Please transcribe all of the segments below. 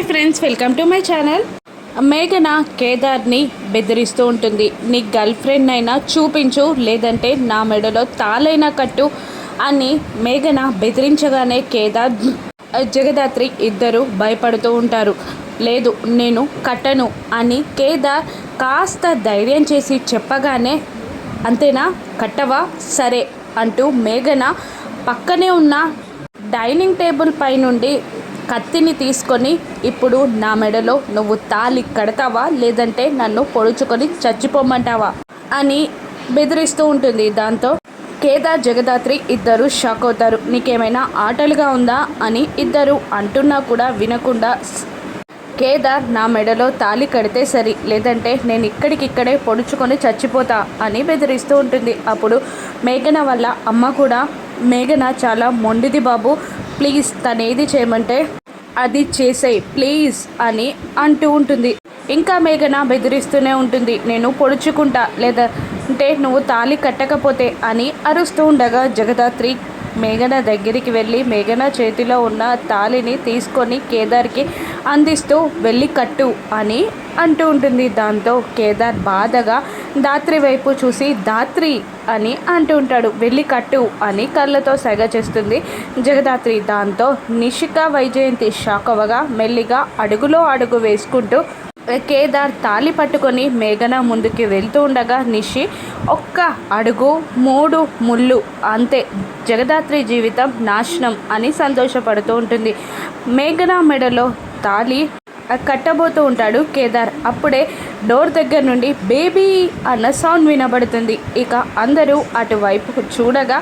Hi friends welcome to my channel. మేఘన కేదార్ని బెదిరిస్తూ ఉంటుంది. నీ గర్ల్ ఫ్రెండ్ అయినా చూపించు లేదంటే నా మెడలో తాలైనా కట్టు అని మేఘన బెదిరించగానే కేదార్ జగదాత్రి ఇద్దరు భయపడుతూ ఉంటారు. లేదు నేను కట్టను అని కేదార్ కాస్త ధైర్యం చేసి చెప్పగానే అంతేనా? కట్టవా? సరే అంటూ మేఘన పక్కనే ఉన్న డైనింగ్ టేబుల్ పై నుండి కత్తిని తీసుకొని ఇప్పుడు నా మెడలో నువ్వు తాలి కడతావా? లేదంటే నన్ను పొడుచుకొని చచ్చిపోమంటావా? అని బెదిరిస్తూ ఉంటుంది. దాంతో కేదార్ జగదాత్రి ఇద్దరు షాక్ అవుతారు. నీకేమైనా ఆటలుగా ఉందా? అని ఇద్దరు అంటున్నా కూడా వినకుండా కేదార్ నా మెడలో తాలి కడితే సరి లేదంటే నేను ఇక్కడికిక్కడే పొడుచుకొని చచ్చిపోతా అని బెదిరిస్తూ ఉంటుంది. అప్పుడు మేఘన వల్ల అమ్మ కూడా మేఘన చాలా మొండిది బాబు. ప్లీజ్ తనేది చేయమంటే అది చేసేయ్ ప్లీజ్ అని అంటూ ఉంటుంది. ఇంకా మేఘన బెదిరిస్తూనే ఉంటుంది. నేను పొడుచుకుంటా లేదా అంటే నువ్వు తాళి కట్టకపోతే అని అరుస్తూ ఉండగా జగదాత్రి మేఘన దగ్గరికి వెళ్ళి మేఘన చేతిలో ఉన్న తాళిని తీసుకొని కేదార్కి అందిస్తూ వెళ్ళి కట్టు అని అంటూ ఉంటుంది. దాంతో కేదార్ బాధగా దాత్రి వైపు చూసి దాత్రి అని అంటూ ఉంటాడు. వెళ్ళి కట్టు అని కళ్ళతో సెగ చేస్తుంది జగదాత్రి. దాంతో నిషిక వైజయంతి షాక్ అవ్వగా మెల్లిగా అడుగులో అడుగు వేసుకుంటూ కేదార్ తాలి పట్టుకొని మేఘన ముందుకి వెళ్తూ ఉండగా నిషి ఒక్క అడుగు మూడు ముళ్ళు అంతే. జగదాత్రి జీవితం నాశనం అని సంతోషపడుతూ ఉంటుంది. మేఘన మెడలో తాలి కట్టబోతూ ఉంటాడు కేదార్. అప్పుడే డోర్ దగ్గర నుండి బేబీ అన్న సౌండ్ వినబడుతుంది. ఇక అందరూ అటువైపు చూడగా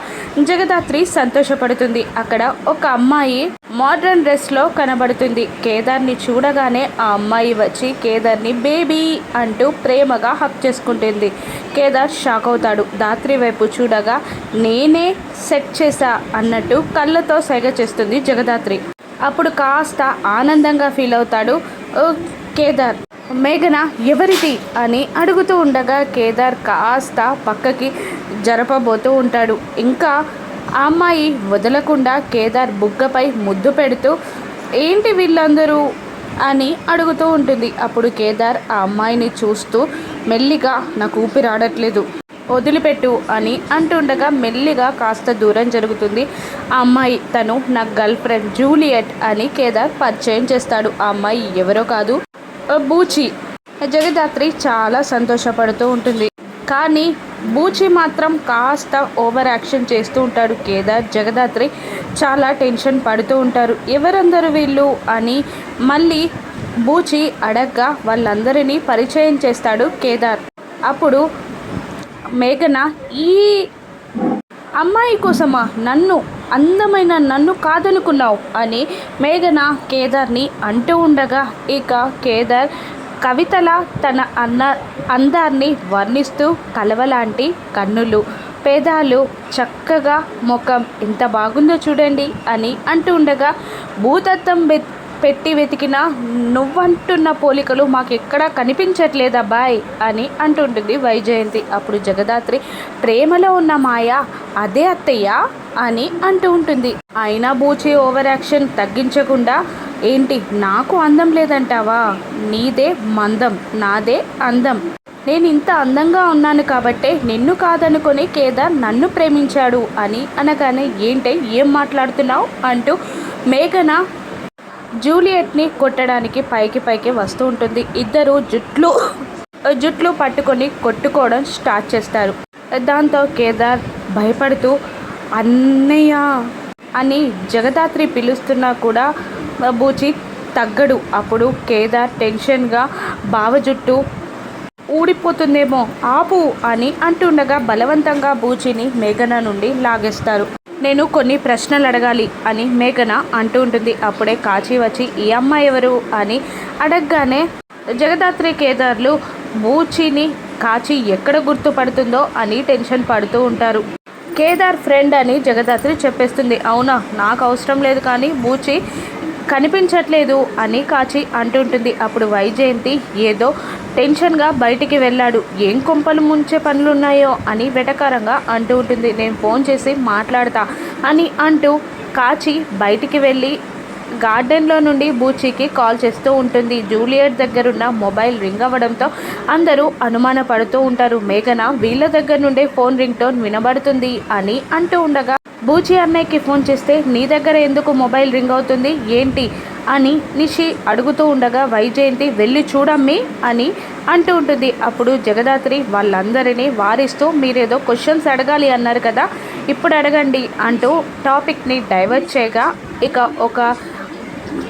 జగదాత్రి సంతోషపడుతుంది. అక్కడ ఒక అమ్మాయి మోడ్రన్ డ్రెస్లో కనబడుతుంది. కేదార్ని చూడగానే ఆ అమ్మాయి వచ్చి కేదార్ని బేబీ అంటూ ప్రేమగా హక్ చేసుకుంటుంది. కేదార్ షాక్ అవుతాడు. దాత్రి వైపు చూడగా నేనే సెట్ చేశా అన్నట్టు కళ్ళతో సెగ చేస్తుంది జగదాత్రి. అప్పుడు కాస్త ఆనందంగా ఫీల్ అవుతాడు. కేదార్ మేఘన ఎవరిది? అని అడుగుతూ ఉండగా కేదార్ కాస్త పక్కకి జరపబోతూ ఉంటాడు. ఇంకా ఆ అమ్మాయి వదలకుండా కేదార్ బుగ్గపై ముద్దు పెడుతూ ఏంటి వీళ్ళందరూ? అని అడుగుతూ ఉంటుంది. అప్పుడు కేదార్ ఆ అమ్మాయిని చూస్తూ మెల్లిగా నాకు ఊపిరాడట్లేదు. వదిలిపెట్టు అని అంటుండగా మెల్లిగా కాస్త దూరం జరుగుతుంది. ఆ అమ్మాయి తను నా గర్ల్ ఫ్రెండ్ జూలియట్ అని కేదార్ పరిచయం చేస్తాడు. ఆ అమ్మాయి ఎవరో కాదు. బూచి. జగదాత్రి చాలా సంతోషపడుతూ ఉంటుంది. కానీ బూచి మాత్రం కాస్త ఓవర్ యాక్షన్ చేస్తూ ఉంటాడు. కేదార్ జగదాత్రి చాలా టెన్షన్ పడుతూ ఉంటారు. ఎవరందరూ వీళ్ళు అని మళ్ళీ బూచి అడగ్గా వాళ్ళందరినీ పరిచయం చేస్తాడు కేదార్. అప్పుడు మేఘన ఈ అమ్మాయి కోసమా నన్ను అందమైన నన్ను కాదనుకున్నావు అని మేఘన కేదార్ని అంటూ ఉండగా ఇక కేదార్ కవితల తన అన్న అందాన్ని వర్ణిస్తూ కలవలాంటి కన్నులు పేదాలు చక్కగా ముఖం ఎంత బాగుందో చూడండి అని అంటూ ఉండగా భూతత్వం పెట్టి వెతికిన నువ్వంటున్న పోలికలు మాకు ఎక్కడా కనిపించట్లేదా బాయ్ అని అంటుంటుంది వైజయంతి. అప్పుడు జగదాత్రి ప్రేమలో ఉన్న మాయ? అదే అత్తయ్య? అని అంటూ ఉంటుంది. అయినా బూచి ఓవర్ యాక్షన్ తగ్గించకుండా ఏంటి నాకు అందం లేదంటావా? నీదే మందం నాదే అందం. నేను ఇంత అందంగా ఉన్నాను కాబట్టే నిన్ను కాదనుకొని కేదార్ నన్ను ప్రేమించాడు అని అనగానే ఏంటి ఏం మాట్లాడుతున్నావు? అంటూ మేఘన జూలియట్ని కొట్టడానికి పైకి పైకి వస్తూ ఉంటుంది. ఇద్దరు జుట్లు జుట్లు పట్టుకొని కొట్టుకోవడం స్టార్ట్ చేస్తారు. దాంతో కేదార్ భయపడుతూ అన్నయ్య! అని జగదాత్రి పిలుస్తున్నా కూడా బూచి తగ్గడు. అప్పుడు కేదార్ టెన్షన్గా బావ జుట్టు ఊడిపోతుందేమో ఆపు అని అంటుండగా బలవంతంగా బూచిని మేఘన నుండి లాగేస్తారు. నేను కొన్ని ప్రశ్నలు అడగాలి అని మేఘన అంటూ ఉంటుంది. అప్పుడే కాచి వచ్చి ఈ అమ్మాయి ఎవరు? అని అడగగానే జగదాత్రి కేదార్లు బూచిని కాచి ఎక్కడ గుర్తుపడుతుందో అని టెన్షన్ పడుతూ ఉంటారు. కేదార్ ఫ్రెండ్ అని జగదాత్రి చెప్పేస్తుంది. అవునా నాకు అవసరం లేదు కానీ బూచి కనిపించట్లేదు అని కాచి అంటుంటుంది అప్పుడు వైజయంతి ఏదో టెన్షన్గా బయటికి వెళ్ళాడు. ఏం కొంపలు ముంచే పనులున్నాయో అని వెటకారంగా అంటూ ఉంటుంది. నేను ఫోన్ చేసి మాట్లాడతా అని అంటూ కాచి బయటికి వెళ్ళి గార్డెన్లో నుండి బూచీకి కాల్ చేస్తూ ఉంటుంది. జూలియట్ దగ్గరున్న మొబైల్ రింగ్ అవ్వడంతో అందరూ అనుమాన పడుతూ ఉంటారు. మేఘన వీళ్ళ దగ్గర నుండే ఫోన్ రింగ్ టోన్ వినబడుతుంది అని అంటూ ఉండగా బూచి అన్నయ్యకి ఫోన్ చేస్తే నీ దగ్గర ఎందుకు మొబైల్ రింగ్ అవుతుంది? ఏంటి? అని నిషి అడుగుతూ ఉండగా వైజయంతి వెళ్ళి చూడమ్మి అని అంటూ ఉంటుంది. అప్పుడు జగదాత్రి వాళ్ళందరినీ వారిస్తూ మీరేదో క్వశ్చన్స్ అడగాలి అన్నారు కదా ఇప్పుడు అడగండి అంటూ టాపిక్ని డైవర్ట్ చేయగా ఇక ఒక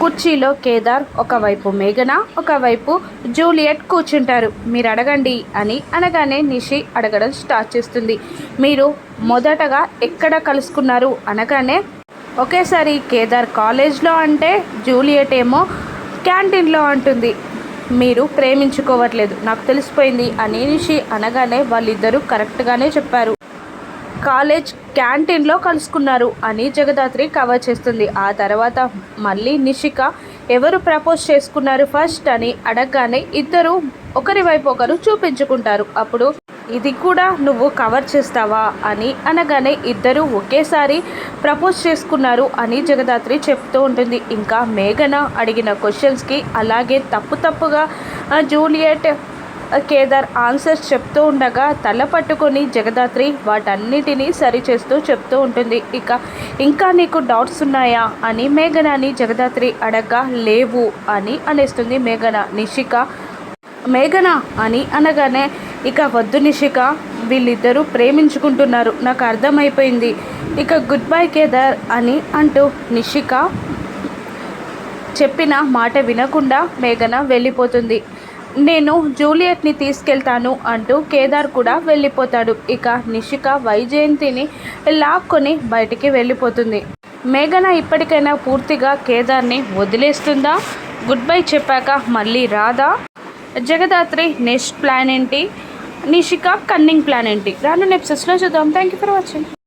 కుర్చీలో కేదార్ ఒకవైపు మేఘన ఒకవైపు జూలియట్ కూర్చుంటారు. మీరు అడగండి అని అనగానే నిషి అడగడం స్టార్ట్ చేస్తుంది. మీరు మొదటగా ఎక్కడ కలుసుకున్నారు? అనగానే ఒకేసారి కేదార్ కాలేజ్లో అంటే జూలియట్ ఏమో క్యాంటీన్లో అంటుంది. మీరు ప్రేమించుకోవట్లేదు నాకు తెలిసిపోయింది అని నిషి అనగానే వాళ్ళిద్దరూ కరెక్ట్గానే చెప్పారు. కాలేజ్ క్యాంటీన్లో కలుసుకున్నారు అని జగదాత్రి కవర్ చేస్తుంది. ఆ తర్వాత మళ్ళీ నిషిక ఎవరు ప్రపోజ్ చేసుకున్నారు ఫస్ట్? అని అడగగానే ఇద్దరు ఒకరి వైపు ఒకరు చూపించుకుంటారు. అప్పుడు ఇది కూడా నువ్వు కవర్ చేస్తావా? అని అనగానే ఇద్దరు ఒకేసారి ప్రపోజ్ చేసుకున్నారు అని జగదాత్రి చెప్తూ ఉంటుంది. ఇంకా మేఘన అడిగిన క్వశ్చన్స్కి అలాగే తప్పు తప్పుగా జూలియట్ కేదార్ ఆన్సర్స్ చెప్తూ ఉండగా తల పట్టుకొని జగదాత్రి వాటన్నిటినీ సరిచేస్తూ చెప్తూ ఉంటుంది. ఇక ఇంకా నీకు డౌట్స్ ఉన్నాయా? అని మేఘనాని జగదాత్రి అడగా లేవు అని అనేస్తుంది మేఘన. నిషిక మేఘన అని అనగానే ఇక వద్దు నిషిక వీళ్ళిద్దరూ ప్రేమించుకుంటున్నారు. నాకు అర్థమైపోయింది. ఇక గుడ్ బై కేదార్ అని అంటూ నిషిక చెప్పిన మాట వినకుండా మేఘన వెళ్ళిపోతుంది. నేను జూలియట్ని తీసుకెళ్తాను అంటూ కేదార్ కూడా వెళ్ళిపోతాడు. ఇక నిషిక వైజయంతిని లాక్కొని బయటికి వెళ్ళిపోతుంది. మేఘన ఇప్పటికైనా పూర్తిగా కేదార్ని వదిలేస్తుందా? గుడ్ బై చెప్పాక మళ్ళీ రాదా? జగదాత్రి నెక్స్ట్ ప్లాన్ ఏంటి? నిషిక కన్నింగ్ ప్లాన్ ఏంటి? రాను నెప్సెస్లో చూద్దాం. Thank you for watching